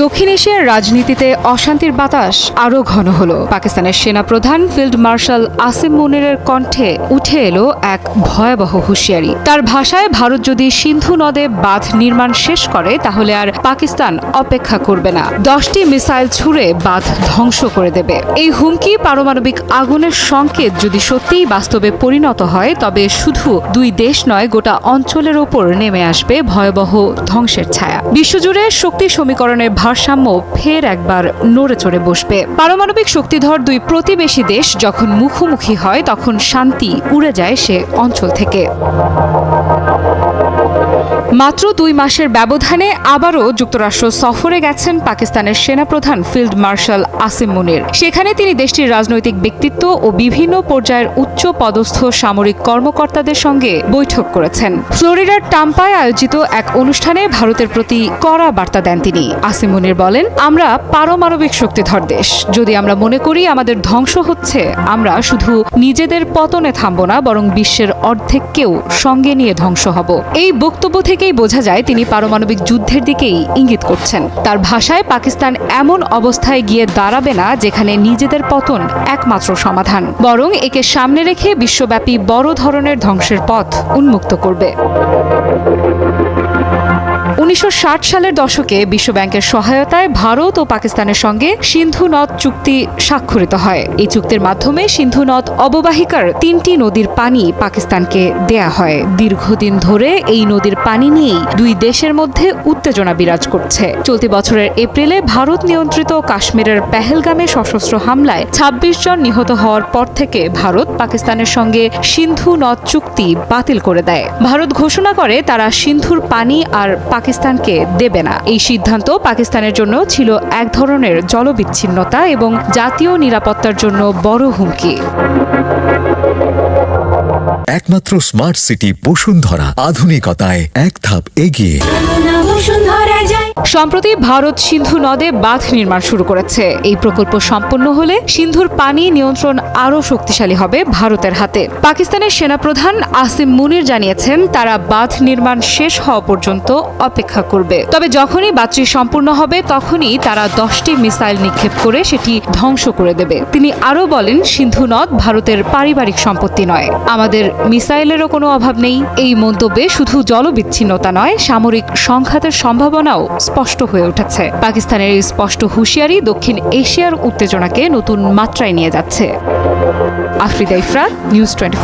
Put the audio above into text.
দক্ষিণ এশিয়ার রাজনীতিতে অশান্তির বাতাস আরও ঘন হল। পাকিস্তানের সেনাপ্রধান, ফিল্ড মার্শাল আসিম মুনিরের কণ্ঠে উঠে এলো এক ভয়াবহ হুঁশিয়ারি। তার ভাষায়, ভারত যদি সিন্ধু নদে বাঁধ নির্মাণ শেষ করে, তাহলে আর পাকিস্তান অপেক্ষা করবে না। দশটি মিসাইল ছুড়ে বাঁধ ধ্বংস করে দেবে। এই হুমকি পারমাণবিক আগুনের সংকেত যদি সত্যিই বাস্তবে পরিণত হয়, তবে শুধু দুই দেশ নয়, গোটা অঞ্চলের ওপর নেমে আসবে ভয়াবহ ধ্বংসের ছায়া। বিশ্বজুড়ে শক্তি সমীকরণের ভারসাম্য ফের একবার নড়ে চড়ে বসবে। পারমাণবিক শক্তিধর দুই প্রতিবেশী দেশ যখন মুখোমুখি হয়, তখন শান্তি উড়ে যায় সে অঞ্চল থেকে। মাত্র দুই মাসের ব্যবধানে আবারও যুক্তরাষ্ট্র সফরে গেছেন পাকিস্তানের সেনাপ্রধান ফিল্ড মার্শাল আসিম মুনির। সেখানে তিনি দেশটির রাজনৈতিক ব্যক্তিত্ব ও বিভিন্ন পর্যায়ের উচ্চ পদস্থ সামরিক কর্মকর্তাদের সঙ্গে বৈঠক করেছেন। ফ্লোরিডার টাম্পায় আয়োজিত এক অনুষ্ঠানে ভারতের প্রতি কড়া বার্তা দেন তিনি। আসিম মুনির বলেন, আমরা পারমাণবিক শক্তিধর দেশ। যদি আমরা মনে করি আমাদের ধ্বংস হচ্ছে, আমরা শুধু নিজেদের পতনে থামব না, বরং বিশ্বের অর্ধেককেও সঙ্গে নিয়ে ধ্বংস হব। এই বক্তব্য থেকেই বোঝা যায় তিনি পারমাণবিক যুদ্ধের দিকেই ইঙ্গিত করছেন। তার ভাষায় পাকিস্তান এমন অবস্থায় গিয়ে দাঁড়াবে না যেখানে নিজেদের পতন একমাত্র সমাধান। বরং একে সামনে রেখে বিশ্বব্যাপী বড় ধরনের ধ্বংসের পথ উন্মুক্ত করবে। উনিশশো সালের দশকে বিশ্বব্যাংকের সহায়তায় ভারত ও পাকিস্তানের সঙ্গে সিন্ধু নদ চুক্তি স্বাক্ষরিত হয়। এই চুক্তির মাধ্যমে সিন্ধু নদ অববাহিকার তিনটি নদীর পানি পাকিস্তানকে দেয়া হয়। দীর্ঘদিন ধরে এই নদীর পানি নিয়েই দুই দেশের মধ্যে উত্তেজনা বিরাজ করছে। চলতি বছরের এপ্রিলে ভারত নিয়ন্ত্রিত কাশ্মীরের পেহেলগামে সশস্ত্র হামলায় ২৬ জন নিহত হওয়ার পর থেকে ভারত পাকিস্তানের সঙ্গে সিন্ধু নদ চুক্তি বাতিল করে দেয়। ভারত ঘোষণা করে তারা সিন্ধুর পানি আর পাকিস্তানকে দেবে না। এই সিদ্ধান্ত পাকিস্তানের জন্য ছিল এক ধরনের জলবিচ্ছিন্নতা এবং জাতীয় নিরাপত্তার জন্য বড় হুমকি। একমাত্র স্মার্ট সিটি বসুন্ধরা। আধুনিকতায় এক ধাপ এগিয়ে। সম্প্রতি ভারত সিন্ধু নদে বাঁধ নির্মাণ শুরু করেছে। এই প্রকল্প সম্পন্ন হলে সিন্ধুর পানি নিয়ন্ত্রণ আরও শক্তিশালী হবে ভারতের হাতে। পাকিস্তানের সেনাপ্রধান আসিম মুনির জানিয়েছেন, তারা বাঁধ নির্মাণ শেষ হওয়া পর্যন্ত অপেক্ষা করবে। তবে যখনই বাঁধটি সম্পূর্ণ হবে, তখনই তারা দশটি মিসাইল নিক্ষেপ করে সেটি ধ্বংস করে দেবে। তিনি আরও বলেন, সিন্ধু নদ ভারতের পারিবারিক সম্পত্তি নয়। আমাদের মিসাইলেরও কোনো অভাব নেই। এই মন্তব্যে শুধু জলবিচ্ছিন্নতা নয়, সামরিক সংঘাতের সম্ভাবনাও স্পষ্ট হয়ে উঠেছে। পাকিস্তানের এই স্পষ্ট হুঁশিয়ারি দক্ষিণ এশিয়ার উত্তেজনাকে নতুন মাত্রায় নিয়ে যাচ্ছে। Afrida Ifrat news twenty